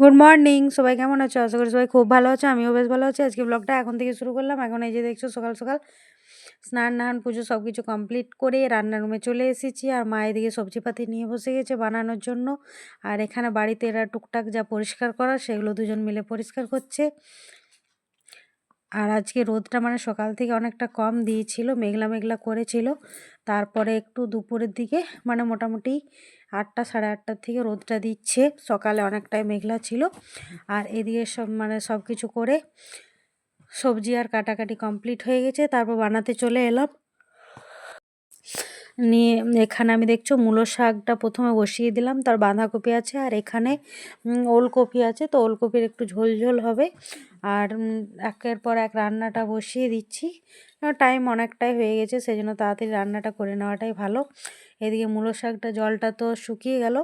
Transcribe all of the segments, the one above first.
Good morning সবাই কেমন আছো? আশা করি সবাই খুব ভালো আছো, আমিও বেশ ভালো আছি। আজকে ব্লগটা এখন থেকে শুরু করলাম। এখন এই যে দেখছ, সকাল সকাল স্নান, নান, পুজো সব কিছু কমপ্লিট করে রান্নার রুমে চলে এসেছি আর মা এদিকে সবজিপাতি নিয়ে বসে গেছে বানানোর জন্য। আর এখানে বাড়িতে এরা টুকটাক যা পরিষ্কার করা সেগুলো দুজন মিলে পরিষ্কার করছে। আর আজকে রোদটা মানে সকাল থেকে অনেকটা কম দিয়েছিল, মেঘলা মেঘলা করেছিল। তারপরে একটু দুপুরের দিকে মানে মোটামুটি আটটা সাড়ে আটটার থেকে রোদটা দিচ্ছে। সকালে অনেকটাই মেঘলা ছিল। আর এদিকে সব মানে সব কিছু করে সবজি আর কাটাকাটি কমপ্লিট হয়ে গেছে। তারপর বানাতে চলে এলাম। নিয়ে, এখানে আমি দেখছ মূলো শাকটা প্রথমে বসিয়ে দিলাম, তার বাঁধাকপি আছে আর এখানে ওলকপি আছে, তো ওলকপির একটু ঝোল ঝোল হবে। আর একের পর এক রান্নাটা বসিয়ে দিচ্ছি। টাইম অনেকটাই হয়ে গেছে সেই জন্য তাড়াতাড়ি রান্নাটা করে নেওয়াটাই ভালো। এদিকে মূলো শাকটা জলটা তো শুকিয়ে গেল।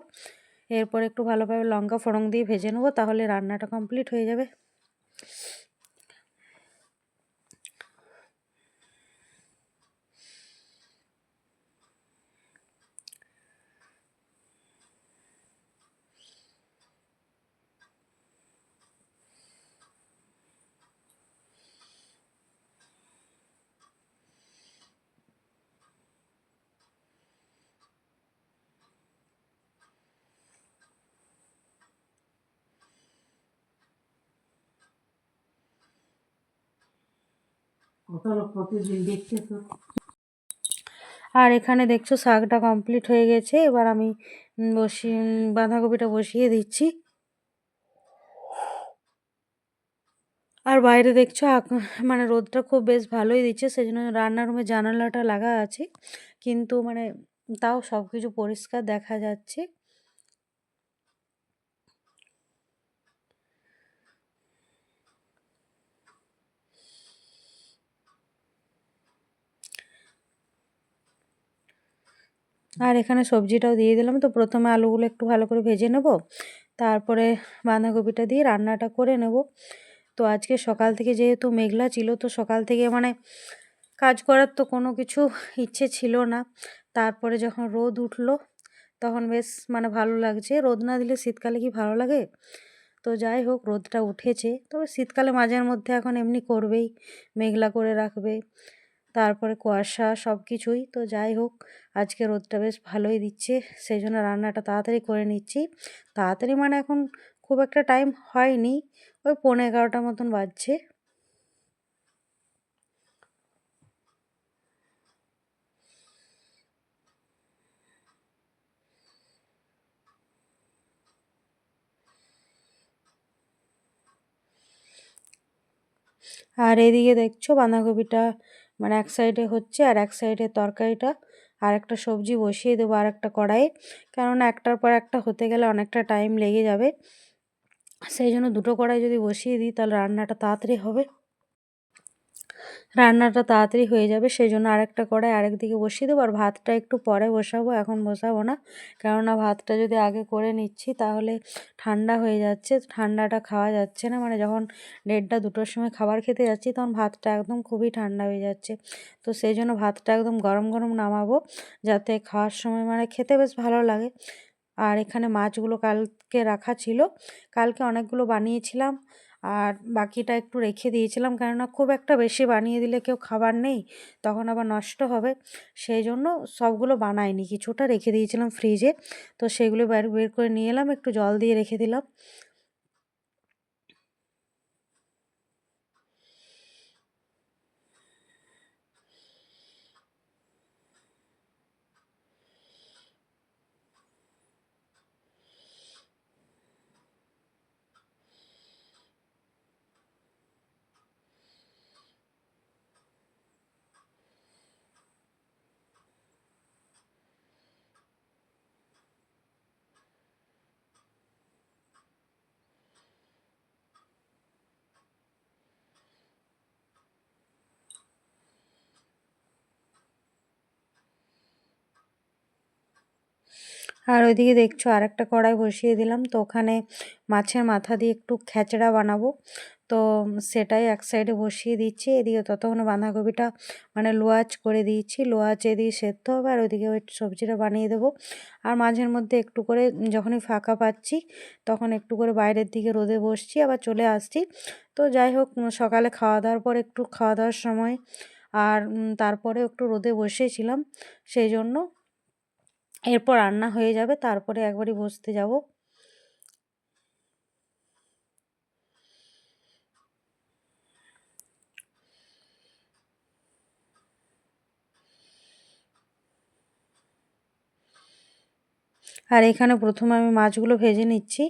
এরপর একটু ভালোভাবে লঙ্কা ফোড়ন দিয়ে ভেজে নেব, তাহলে রান্নাটা কমপ্লিট হয়ে যাবে। আর এখানে দেখছ শাকটা কমপ্লিট হয়ে গেছে। এবার আমি বসিয়ে বাঁধাকপিটা বসিয়ে দিচ্ছি। আর বাইরে দেখছ মানে রোদটা খুব বেশ ভালোই দিচ্ছে সেই জন্য রান্নার রুমে জানালাটা লাগা আছে। কিন্তু মানে তাও সব কিছু পরিষ্কার দেখা যাচ্ছে। আর এখানে সবজিটাও দিয়ে দিলাম। তো প্রথমে আলুগুলো একটু ভালো করে ভেজে নেব। তারপরে বাঁধাকপিটা দিয়ে রান্নাটা করে নেব। তো আজকে সকাল থেকে যেহেতু মেঘলা ছিল, তো সকাল থেকে মানে কাজ করার তো কোনো কিছু ইচ্ছে ছিল না। তারপরে যখন রোদ উঠল, তখন বেশ মানে ভালো লাগছে। রোদ না দিলে শীতকালে কি ভালো লাগে? তো যাই হোক, রোদটা উঠেছে। তবে শীতকালে মাঝের মধ্যে এখন এমনি করবেই, মেঘলা করে রাখবে। তারপরে কুয়াশা সব কিছুই তো যাই হোক, আজকে রোদটা বেশ ভালোই দিচ্ছে সেই জন্য রান্নাটা তাড়াতাড়ি করে নিচ্ছি। তাড়াতাড়ি মানে এখন খুব একটা টাইম হয়নি, ওই পৌনে এগারোটার মতন বাজছে। আর এদিকে দেখছ বাঁধাকপিটা মানে এক সাইডে হচ্ছে আর এক সাইডে তরকারিটা, আর একটা সবজি বসিয়ে দেবো আর একটা কড়াইয়ে। কেননা একটার পর একটা হতে গেলে অনেকটা টাইম লেগে যাবে। সেই জন্য দুটো কড়াই যদি বসিয়ে দিই তাহলে রান্নাটা তাড়াতাড়ি হবে। রান্নাটা তাড়াতাড়ি হয়ে যাবে সেই জন্য আরেকটা কড়াই আরেকদিকে বসিয়ে দেবো। আর ভাতটা একটু পরে বসাবো, এখন বসাবো না। কেননা ভাতটা যদি আগে করে নিচ্ছি, তাহলে ঠান্ডা হয়ে যাচ্ছে, ঠান্ডাটা খাওয়া যাচ্ছে না। মানে যখন দেড়টা দুটোর সময় খাবার খেতে যাচ্ছি, তখন ভাতটা একদম খুবই ঠান্ডা হয়ে যাচ্ছে। তো সেই জন্য ভাতটা একদম গরম গরম নামাবো, যাতে খাওয়ার সময় মানে খেতে বেশ ভালো লাগে। আর এখানে মাছগুলো কালকে রাখা ছিল, কালকে অনেকগুলো বানিয়েছিলাম। আর বাকিটা একটু রেখে দিয়েছিলাম। কেননা খুব একটা বেশি বানিয়ে দিলে কেউ খাবার নেই, তখন আবার নষ্ট হবে। সেই জন্য সবগুলো বানায়নি কিছুটা রেখে দিয়েছিলাম ফ্রিজে তো সেগুলো বের বের করে নিয়ে এলাম, একটু জল দিয়ে রেখে দিলাম। আর ওইদিকে দেখছ আর একটা কড়াই বসিয়ে দিলাম। তো ওখানে মাছের মাথা দিয়ে একটু খ্যাচড়া বানাবো। তো সেটাই এক সাইডে বসিয়ে দিচ্ছি। এদিকে ততক্ষণে বাঁধাকপিটা মানে লোয়াচ করে দিয়েছি। লোয়াচ এদিকে সেদ্ধ হবে আর ওইদিকে ওই সবজিটা বানিয়ে দেবো। আর মাঝের মধ্যে একটু করে যখনই ফাঁকা পাচ্ছি তখন একটু করে বাইরের দিকে রোদে বসছি, আবার চলে আসছি। তো যাই হোক সকালে খাওয়া দাওয়ার পর একটু খাওয়া দাওয়ার সময় আর তারপরে একটু রোদে বসেছিলাম। সেই জন্য এরপর রান্না হয়ে যাবে, তারপরে একবারই বসতে যাব। আর এখানে প্রথমে আমি মাছগুলো ভেজে নিচ্ছি।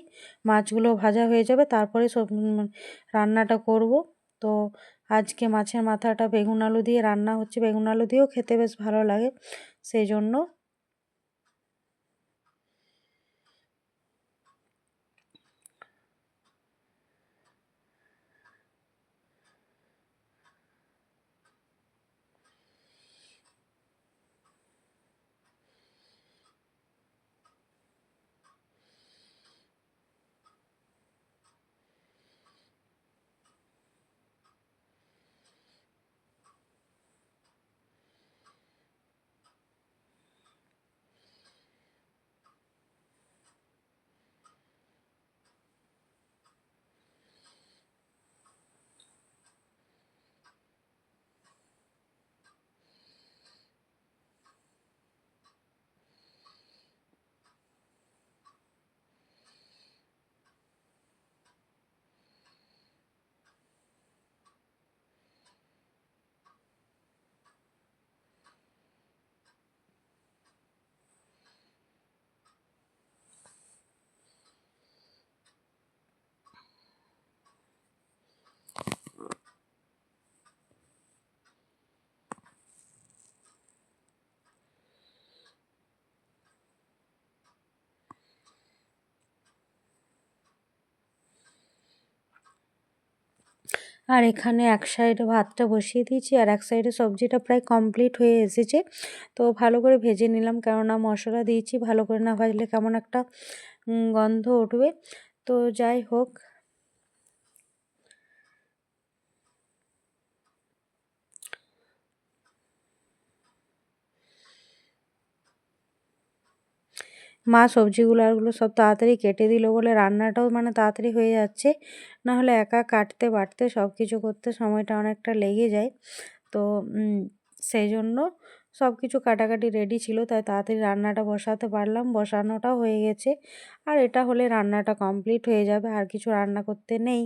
মাছগুলো ভাজা হয়ে যাবে, তারপরে সব রান্নাটা করব। তো আজকে মাছের মাথাটা বেগুন আলু দিয়ে, রান্না হচ্ছে বেগুন আলু দিয়েও খেতে বেশ ভালো লাগে, সেই জন্য আর এখানে এক সাইডে ভাতটা বসিয়ে দিয়েছি আর এক সাইডে সবজিটা প্রায় কমপ্লিট হয়ে এসেছে। তো ভালো করে ভেজে নিলাম কেননা মশলা দিয়েছি, ভালো করে না ভাজলে কেমন একটা গন্ধ উঠবে। তো যাই হোক মা সবজিগুলো আরগুলো সব তাড়াতাড়ি কেটে দিল বলে রান্নাটাও মানে তাড়াতাড়ি হয়ে যাচ্ছে। না হলে একা কাটতে বাটতে সব কিছু করতে সময়টা অনেকটা লেগে যায়। তো সেই জন্য সব কিছু কাটাকাটি রেডি ছিল, তাই তাড়াতাড়ি রান্নাটা বসাতে পারলাম। বসানোটাও হয়ে গেছে। আর এটা হলে রান্নাটা কমপ্লিট হয়ে যাবে, আর কিছু রান্না করতে নেই।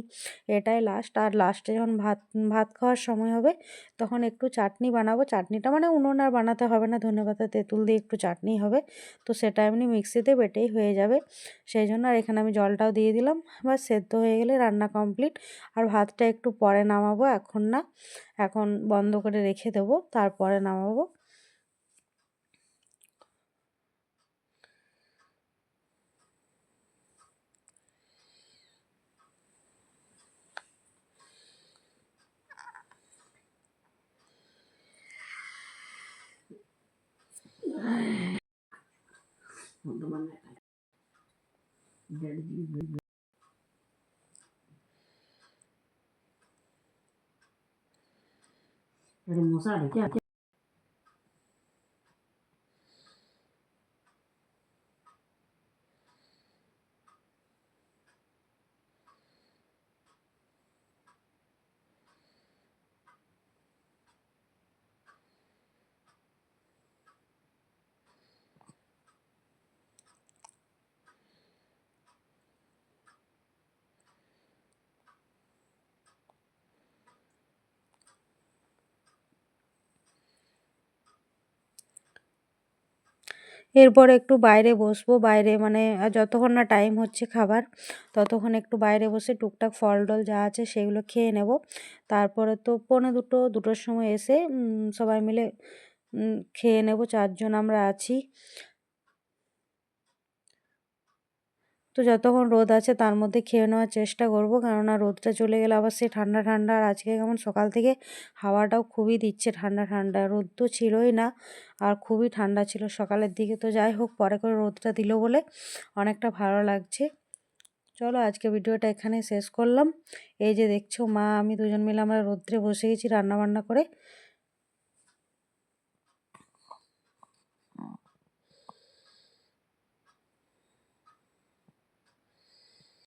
এটাই লাস্ট আর লাস্টে যখন ভাত ভাত খাওয়ার সময় হবে, তখন একটু চাটনি বানাবো। চাটনিটা মানে উনুন আর বানাতে হবে না ধনেপাতা তেঁতুল দিয়ে একটু চাটনি হবে। তো সেটা এমনি মিক্সিতে বেটেই হয়ে যাবে। সেই জন্য আর এখানে আমি জলটাও দিয়ে দিলাম। বা সেদ্ধ হয়ে গেলে রান্না কমপ্লিট আর ভাতটা একটু পরে নামাবো, এখন না। এখন বন্ধ করে রেখে দেবো, তারপরে নামাবো। കൊണ്ടുവന്ന മൂസ അടിക്കാം এরপর একটু বাইরে বসবো, বাইরে মানে যতক্ষণ না টাইম হচ্ছে খাবার, ততক্ষণ একটু বাইরে বসে টুকটাক ফল টল যা আছে সেগুলো খেয়ে নেব। তারপরে তো পৌনে দুটো, দুটোর সময় এসে সবাই মিলে খেয়ে নেব, চারজন আমরা আছি। তো যতক্ষণ রোদ আছে তার মধ্যে খেয়ে নেওয়ার চেষ্টা করব। কেননা রোদটা চলে গেলে আবার সে ঠান্ডা ঠান্ডা আর আজকে কেমন সকাল থেকে হাওয়াটাও খুবই দিচ্ছে ঠান্ডা ঠান্ডা। রোদ তো ছিলই না, আর খুবই ঠান্ডা ছিল সকালের দিকে। তো যাই হোক, পরে করে রোদটা দিল বলে অনেকটা ভালো লাগছে। চলো আজকে ভিডিওটা এখানে শেষ করলাম। এই যে দেখছ মা, আমি দুজন মিলে আমরা রোদ্রে বসে গেছি রান্না বান্না করে।